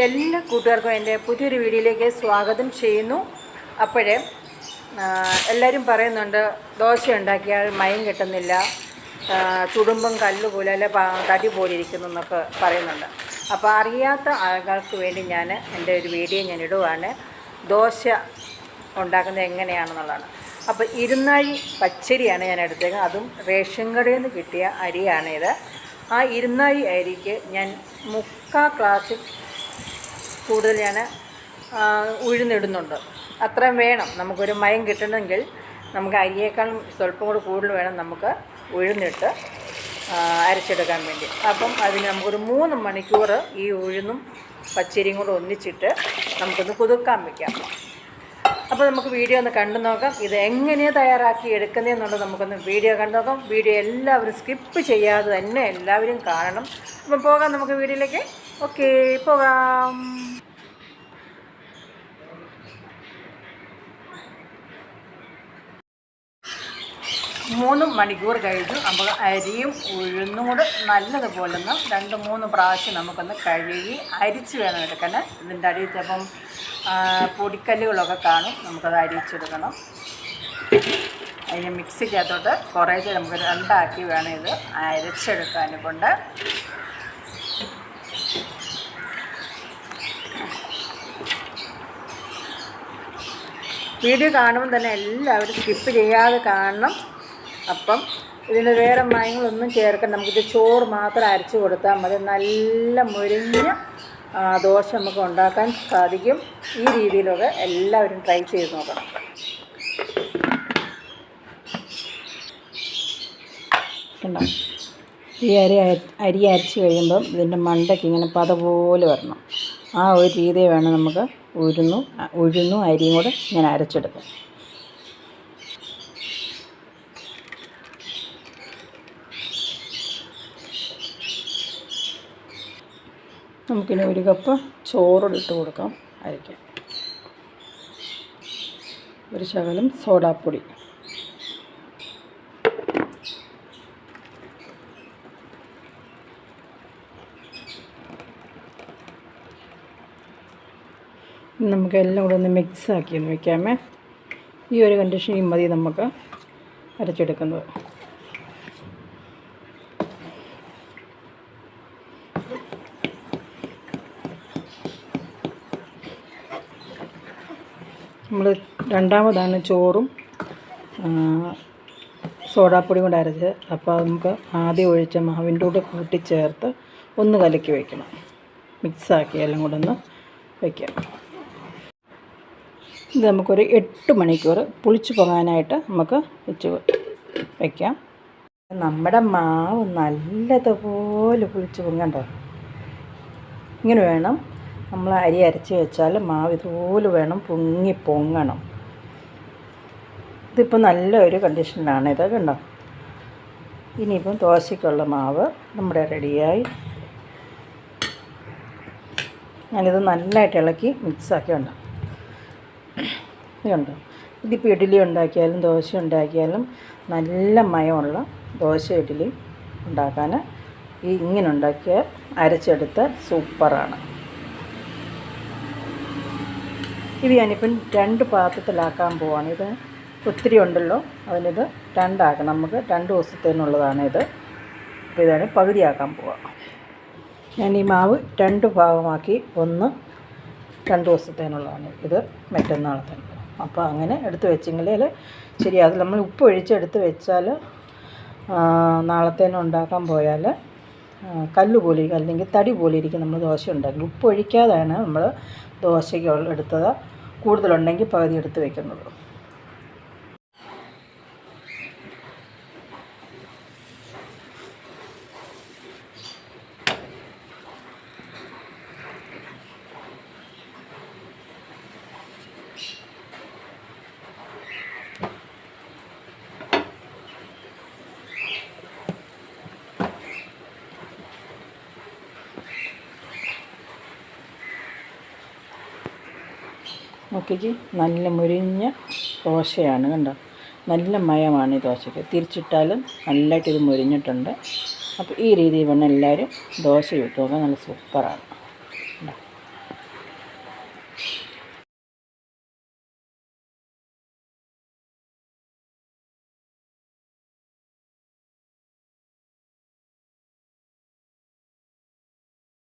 എല്ലാ കൂട്ടുകാർക്കും എന്റെ പുതിയൊരു വീഡിയോയിലേക്ക് സ്വാഗതം ചെയ്യുന്നു. അപ്പോഴേ എല്ലാവരും പറയുന്നുണ്ട് ദോശ ഉണ്ടാക്കിയാൽ മയം കിട്ടുന്നില്ല ചുടുമ്പം കല്ല് പോലെ അല്ലെ തടി പോലെ ഇരിക്കുന്നു എന്നൊക്കെ പറയുന്നുണ്ട്. അപ്പോൾ അറിയാത്ത ആളുകൾക്ക് വേണ്ടി ഞാൻ എന്റെ ഒരു വീഡിയോ ഞാൻ ഇടുവാണ്. ദോശ ഉണ്ടാക്കുന്നത് എങ്ങനെയാണെന്നുള്ളതാണ്. അപ്പോൾ ഇരുന്നാഴി പച്ചരിയാണ് ഞാൻ എടുത്തേക്കുന്നത്. അതും റേഷൻ കടയിൽ നിന്ന് കിട്ടിയ അരിയാണിത്. ആ ഇരുന്നാഴി അരിക്ക് ഞാൻ മുക്കാ ക്ലാസ്സിൽ കൂടുതൽ ഞാൻ ഉഴുന്നിടുന്നുണ്ട്. അത്രയും വേണം. നമുക്കൊരു മയം കിട്ടണമെങ്കിൽ നമുക്ക് അരിയേക്കാൾ സ്വല്പം കൂടി കൂടുതൽ വേണം നമുക്ക് ഉഴുന്നിട്ട് അരച്ചെടുക്കാൻ വേണ്ടി. അപ്പം അതിന് നമുക്കൊരു മൂന്ന് മണിക്കൂർ ഈ ഉഴുന്നും പച്ചരിയും കൂടെ ഒന്നിച്ചിട്ട് നമുക്കൊന്ന് കുതിർക്കാൻ വയ്ക്കാം അപ്പോൾ നമുക്ക് വീഡിയോ ഒന്ന് കണ്ടു നോക്കാം. ഇത് എങ്ങനെയാണ് തയ്യാറാക്കി എടുക്കുന്നതെന്നുള്ളത് നമുക്കൊന്ന് വീഡിയോ കണ്ടു നോക്കാം. വീഡിയോ എല്ലാവരും സ്കിപ്പ് ചെയ്യാതെ തന്നെ എല്ലാവരും കാണണം. അപ്പം പോകാം നമുക്ക് വീഡിയോയിലേക്ക്. ഓക്കെ പോകാം. മൂന്ന് മണിക്കൂർ കഴിഞ്ഞു. അപ്പോൾ അരിയും ഉഴുന്നും കൂടെ നല്ലതുപോലെ ഒന്ന് രണ്ട് മൂന്ന് പ്രാവശ്യം നമുക്കൊന്ന് കഴുകി അരിച്ച് വേണം എടുക്കാൻ. ഇതിന്റെ അടിയിൽ ചിലപ്പം പൊടിക്കല്ലുകളൊക്കെ കാണും. നമുക്കത് അരിച്ചെടുക്കണം. അതിന് മിക്സിക്കകത്തോട്ട് കുറേശ്ശെ നമുക്ക് രണ്ടാക്കി വേണം ഇത് അരച്ചെടുക്കാൻ കൊണ്ട്. വീഡിയോ കാണുമ്പോൾ തന്നെ എല്ലാവരും സ്കിപ്പ് ചെയ്യാതെ കാണണം. അപ്പം ഇതിന് വേറെ മയങ്ങളൊന്നും ചേർക്കണം നമുക്കിത് ചോറ് മാത്രം അരച്ച് കൊടുത്താൽ മതി. നല്ല മുരിഞ്ഞ ദോശ നമുക്ക് ഉണ്ടാക്കാൻ സാധിക്കും. ഈ രീതിയിലൊക്കെ എല്ലാവരും ട്രൈ ചെയ്ത് നോക്കണം. കണ്ടോ? ഈ അരി അര- അരി അരച്ച് കഴിയുമ്പം ഇതിന്റെ മണ്ടയ്ക്ക് ഇങ്ങനെ പത പോലെ വരണം. ആ ഒരു രീതി വേണം നമുക്ക് ഉഴുന്നു ഉഴുന്നു അരിയും കൂടെ ഇങ്ങനെ അരച്ചെടുക്കാം നമുക്കിനി ഒരു കപ്പ് ചോറോട് ഇട്ട് കൊടുക്കാം അരയ്ക്കാൻ. ഒരു ശകലം സോഡാപ്പൊടി. നമുക്ക് എല്ലാം കൂടെ ഒന്ന് മിക്സാക്കി ഒന്ന് വയ്ക്കാമേ ഈ ഒരു കണ്ടീഷൻ മതി നമുക്ക് അരച്ചെടുക്കുന്നത്. നമ്മൾ രണ്ടാമതാണ് ചോറും സോഡാപ്പൊടി കൊണ്ട് അരച്ച്. അപ്പോൾ നമുക്ക് ആദ്യം ഒഴിച്ച മാവിന്റെ കൂടെ കൂട്ടിച്ചേർത്ത് ഒന്ന് കലക്കി വയ്ക്കണം മിക്സാക്കി എല്ലാം കൂടെ ഒന്ന് വയ്ക്കാം ഇത് നമുക്കൊരു എട്ട് മണിക്കൂർ പുളിച്ചു പോകാനായിട്ട് നമുക്ക് വെച്ച് വയ്ക്കാം നമ്മുടെ മാവ് നല്ലതുപോലെ പുളിച്ച് പൊങ്ങണ്ടോ ഇങ്ങനെ വേണം നമ്മൾ അരി അരച്ച് വെച്ചാൽ മാവ് ഇതുപോലെ വേണം പൊങ്ങി പൊങ്ങണം. ഇതിപ്പോൾ നല്ലൊരു കണ്ടീഷനിലാണ്. ഇത് കണ്ടോ? ഇനിയിപ്പം ദോശയ്ക്കുള്ള മാവ് നമ്മുടെ റെഡിയായി. ഞാനിത് നല്ലതായിട്ട് ഇളക്കി മിക്സാക്കി ഉണ്ടാവും ഇതുണ്ടോ ഇതിപ്പോൾ ഇഡ്ഡലി ഉണ്ടാക്കിയാലും ദോശ ഉണ്ടാക്കിയാലും നല്ല മയമുള്ള ദോശ ഇഡ്ഡലി ഉണ്ടാക്കാൻ ഈ ഇങ്ങനെ ഉണ്ടാക്കിയ അരച്ചെടുത്ത സൂപ്പറാണ്. ഇത് ഞാനിപ്പം രണ്ട് പാത്രത്തിലാക്കാൻ പോവാണ്. ഇത് ഒത്തിരി ഉണ്ടല്ലോ. അതിനിത് രണ്ടാക്കണം നമുക്ക് രണ്ട് ദിവസത്തേനുള്ളതാണ് ഇത് അപ്പോൾ ഇതാണ് പകുതിയാക്കാൻ പോവാം. ഞാൻ ഈ മാവ് രണ്ട് ഭാഗമാക്കി ഒന്ന് രണ്ട് ദിവസത്തേനുള്ളതാണ് ഇത് മറ്റന്നാളത്തേന് അപ്പോൾ അങ്ങനെ എടുത്ത് വെച്ചെങ്കിൽ ശരിയാകും നമ്മൾ ഉപ്പ് ഒഴിച്ച് എടുത്ത് വെച്ചാൽ നാളത്തേനും ഉണ്ടാക്കാൻ പോയാൽ കല്ല് പോലെ അല്ലെങ്കിൽ തടി പോലെ ഇരിക്കും. നമ്മൾ ദോശ ഉണ്ടാക്കി ഉപ്പ് ഒഴിക്കാതെയാണ് നമ്മൾ ദോശയ്ക്ക് എടുത്തത്. കൂടുതലുണ്ടെങ്കിൽ പകുതി എടുത്ത് വെക്കുന്നത്. നോക്കിക്ക് നല്ല മുരിഞ്ഞ ദോശയാണ് കണ്ടോ? നല്ല മയമാണ് ഈ ദോശയ്ക്ക്. തിരിച്ചിട്ടാലും നല്ലതായിട്ട് ഇത് മുരിഞ്ഞിട്ടുണ്ട്. അപ്പോൾ ഈ രീതിയിൽ വേണം എല്ലാവരും ദോശ ഇട്ട് നോക്കാൻ നല്ല സൂപ്പറാണ്.